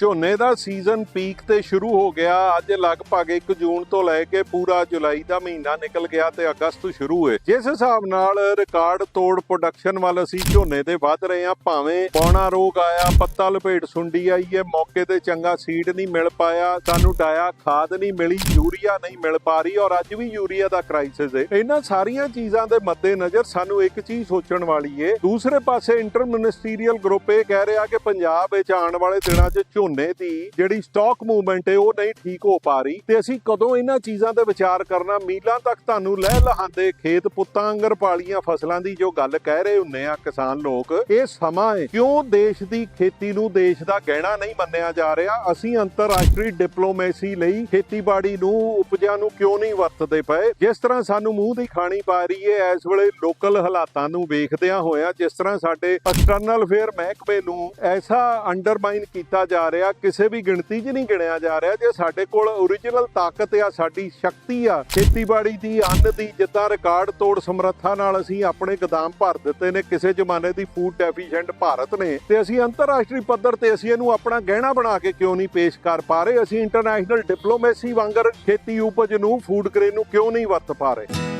ਝੋਨੇ ਦਾ season peak ਤੇ ਸ਼ੁਰੂ ਹੋ ਗਿਆ। ਅੱਜ ਲਗਭਗ 1 ਜੂਨ ਤੋਂ ਲੈ ਕੇ ਪੂਰਾ ਜੁਲਾਈ ਦਾ ਮਹੀਨਾ ਨਿਕਲ ਗਿਆ ਤੇ ਅਗਸਤ ਸ਼ੁਰੂ ਹੋਏ। ਜਿਸ ਹਿਸਾਬ ਨਾਲ ਰਿਕਾਰਡ ਤੋੜ ਪ੍ਰੋਡਕਸ਼ਨ ਵੱਲ ਅਸੀਂ ਝੋਨੇ ਤੇ ਵੱਧ ਰਹੇ ਹਾਂ, ਭਾਵੇਂ ਪੌਣਾ ਰੋਗ ਆਇਆ, ਪੱਤਾ ਲਪੇਟ ਸੁੰਡੀ ਆਈ ਹੈ, ਮੌਕੇ ਤੇ ਚੰਗਾ ਸੀਡ ਨਹੀਂ ਮਿਲ ਪਾਇਆ, ਸਾਨੂੰ ਡਾਇਆ ਖਾਦ ਨਹੀਂ ਮਿਲੀ, ਯੂਰੀਆ ਨਹੀਂ ਮਿਲ ਪਾ ਰਹੀ ਔਰ ਅੱਜ ਵੀ ਯੂਰੀਆ ਦਾ ਕ੍ਰਾਈਸਿਸ ਹੈ। ਇਹਨਾਂ ਸਾਰੀਆਂ ਚੀਜ਼ਾਂ ਦੇ ਮੱਦੇਨਜ਼ਰ ਸਾਨੂੰ ਇੱਕ ਚੀਜ਼ ਸੋਚਣ ਵਾਲੀ ਏ ਦੂਸਰੇ ਪਾਸੇ ਇੰਟਰ ਮਿਨਿਸਟਰੀਅਲ ਗਰੁੱਪ ਇਹ ਕਹਿ ਰਿਹਾ ਕਿ ਪੰਜਾਬ ਵਿੱਚ ਆਉਣ ਵਾਲੇ ਦਿਨਾਂ 'ਚ ਝੋਨੇ ਦੀ ਜਿਹੜੀ ਸਟਾਕ ਮੂਵਮੈਂਟ ਹੈ, ਉਹ ਨਹੀਂ ਠੀਕ ਹੋ ਪਾ ਰਹੀ ਤੇ ਅਸੀਂ ਕਦੋਂ ਇਹਨਾਂ ਚੀਜ਼ਾਂ ਤੇ ਵਿਚਾਰ ਕਰਨਾ? ਮੀਲਾਂ ਤੱਕ ਤੁਹਾਨੂੰ ਲਹਿ ਲਹਾਂਦੇ ਖੇਤ ਪੁੱਤਾਂ ਅੰਗਰ ਪਾਲੀਆਂ ਫਸਲਾਂ ਦੀ ਜੋ ਗੱਲ ਕਹਿ ਰਹੇ ਹੁੰਨੇ ਆ ਕਿਸਾਨ ਲੋਕ, ਇਹ ਸਮਾਂ ਹੈ। ਕਿਉਂ ਦੇਸ਼ ਦੀ ਖੇਤੀ ਨੂੰ ਦੇਸ਼ ਦਾ ਗਹਿਣਾ ਨਹੀਂ ਮੰਨਿਆ ਜਾ ਰਿਹਾ? ਅਸੀਂ ਅੰਤਰਰਾਸ਼ਟਰੀ ਡਿਪਲੋਮੇਸੀ ਲਈ ਖੇਤੀਬਾੜੀ ਨੂੰ, ਉਪਜਾਂ ਨੂੰ ਕਿਉਂ ਨਹੀਂ ਵਰਤਦੇ ਪਏ? ਜਿਸ ਤਰ੍ਹਾਂ ਸਾਨੂੰ ਮੂੰਹ ਦੀ ਖਾਣੀ ਪਾ ਰਹੀ ਹੈ, ਇਸ ਵੇਲੇ ਲੋਕਲ ਹਾਲਾਤਾਂ ਨੂੰ ਵੇਖਦਿਆਂ ਹੋਇਆ ਜਿਸ ਤਰ੍ਹਾਂ ਸਾਡੇ ਐਕਸਟਰਨਲ ਫੇਅਰ ਮਹਿਕਮੇ ਨੂੰ ਐਸਾ ਅੰਡਰਮਾਈਨ ਕੀਤਾ ਜਾ ਰਿਹਾ, ਕਿਸੇ ਵੀ ਗਿਣਤੀ 'ਚ ਨਹੀਂ ਗਿਣਿਆ ਜਾ ਰਿਹਾ। ਜੇ ਸਾਡੇ ਕੋਲ ਓਰੀਜਨਲ ਤਾਕਤ ਆ, ਸਾਡੀ ਸ਼ਕਤੀ ਆ, ਖੇਤੀਬਾੜੀ ਦੀ, ਅੰਨ ਦੀ, ਜਿੱਦਾਂ ਰਿਕਾਰਡ ਤੋੜ ਸਮਰੱਥਾ ਨਾਲ ਅਸੀਂ ਆਪਣੇ ਗੋਦਾਮ ਭਰ ਦਿੱਤੇ ਨੇ, ਕਿਸੇ ਜ਼ਮਾਨੇ ਦੀ ਫੂਡ ਡੈਫੀਸ਼ੀਐਂਟ ਭਾਰਤ ਨੇ, ਤੇ ਅਸੀਂ ਅੰਤਰਰਾਸ਼ਟਰੀ ਪੱਧਰ ਤੇ ਅਸੀਂ ਇਹਨੂੰ ਆਪਣਾ ਗਹਿਣਾ ਬਣਾ ਕੇ ਕਿਉਂ ਨਹੀਂ ਪੇਸ਼ ਕਰ ਪਾ ਰਹੇ? ਅਸੀਂ ਇੰਟਰਨੈਸ਼ਨਲ ਡਿਪਲੋਮੇਸੀ ਵਾਂਗਰ ਖੇਤੀ ਉਪਜ ਨੂੰ ਫੂਡ ਗ੍ਰੇਨ ਨੂੰ ਕਿਉਂ ਨਹੀਂ ਵਰਤ ਪਾ ਰਹੇ?